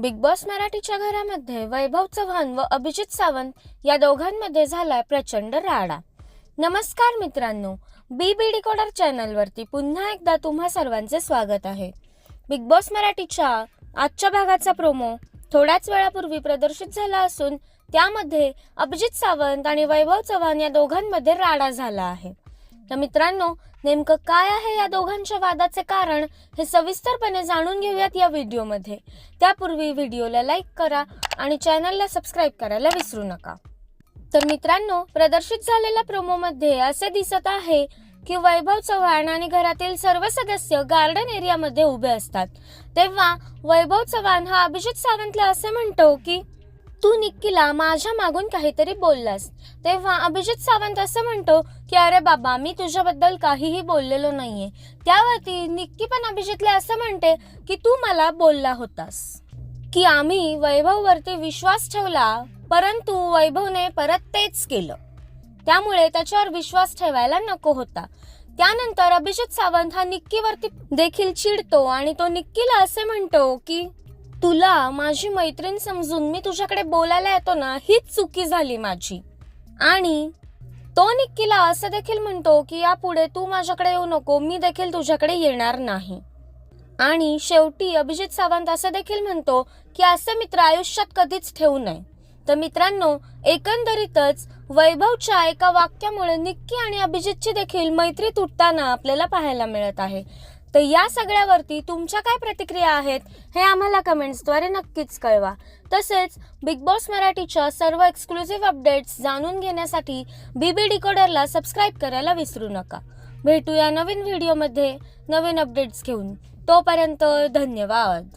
Big boss मराठीच्या घरामध्ये वैभव चव्हाण व अभिजित सावंत या दोघांमध्ये झालाय प्रचंड राडा. नमस्कार मित्रांनो बी बी डिकोडर चॅनलवरती पुन्हा एकदा तुम्हा सर्वांचे स्वागत आहे. बिग बॉस मराठीच्या आजच्या भागाचा प्रोमो थोड्याच वेळापूर्वी प्रदर्शित झाला असून त्यामध्ये अभिजित सावंत आणि वैभव चव्हाण या दोघांमध्ये राडा झाला आहे. तर मित्रांनो नेमकं काय आहे या दोघांच्या वादाचे कारण हे सविस्तरपणे जाणून घेऊयात या व्हिडिओमध्ये. त्यापूर्वी व्हिडिओला लाईक करा आणि चॅनलला सबस्क्राईब करायला विसरू नका. तर मित्रांनो प्रदर्शित झालेल्या प्रोमोमध्ये असे दिसत आहे की वैभव चव्हाण आणि घरातील सर्व सदस्य गार्डन एरियामध्ये उभे असतात. तेव्हा वैभव चव्हाण हा अभिजित सावंतला असे म्हणतो की तू निक्कीला माझ्या मागून काहीतरी बोललास. तेव्हा अभिजित सावंत असं म्हणतो की अरे बाबा मी तुझ्याबद्दल काहीही बोललेलो नाहीये. त्यावरती निक्की पण अभिजितला असं म्हणते की तू मला बोलला होतास. की आम्ही वैभववरती विश्वास ठेवला परंतु वैभवने परत तेच केलं. त्यामुळे त्याच्यावर विश्वास ठेवायला नको होता. त्यानंतर अभिजित सावंत हा निक्कीवरती देखील चिडतो आणि तो निक्कीला असे म्हणतो की तुला माझी मैत्रीण समजून मी तुझ्याकडे बोलायला येतो ना हीच चुकी झाली माझी. आणि तो निक्कीला असं देखील म्हणतो की यापुढे तू माझ्याकडे येऊ नको मी देखील तुझ्याकडे येणार नाही. आणि शेवटी अभिजित सावंत असं देखील म्हणतो की असे मित्र आयुष्यात कधीच ठेवू नये. तर मित्रांनो एकंदरीतच वैभवच्या एका वाक्यामुळे निक्की आणि अभिजितची देखील मैत्री तुटताना आपल्याला पाहायला मिळत आहे. तर या सगळ्यावरती तुमच्या काय प्रतिक्रिया आहेत हे आम्हाला कमेंट्सद्वारे नक्कीच कळवा. तसेच बिग बॉस मराठीच्या सर्व एक्सक्लुझिव्ह अपडेट्स जाणून घेण्यासाठी बीबी डिकोडरला सबस्क्राईब करायला विसरू नका. भेटूया नवीन व्हिडिओमध्ये नवीन अपडेट्स घेऊन. तोपर्यंत धन्यवाद.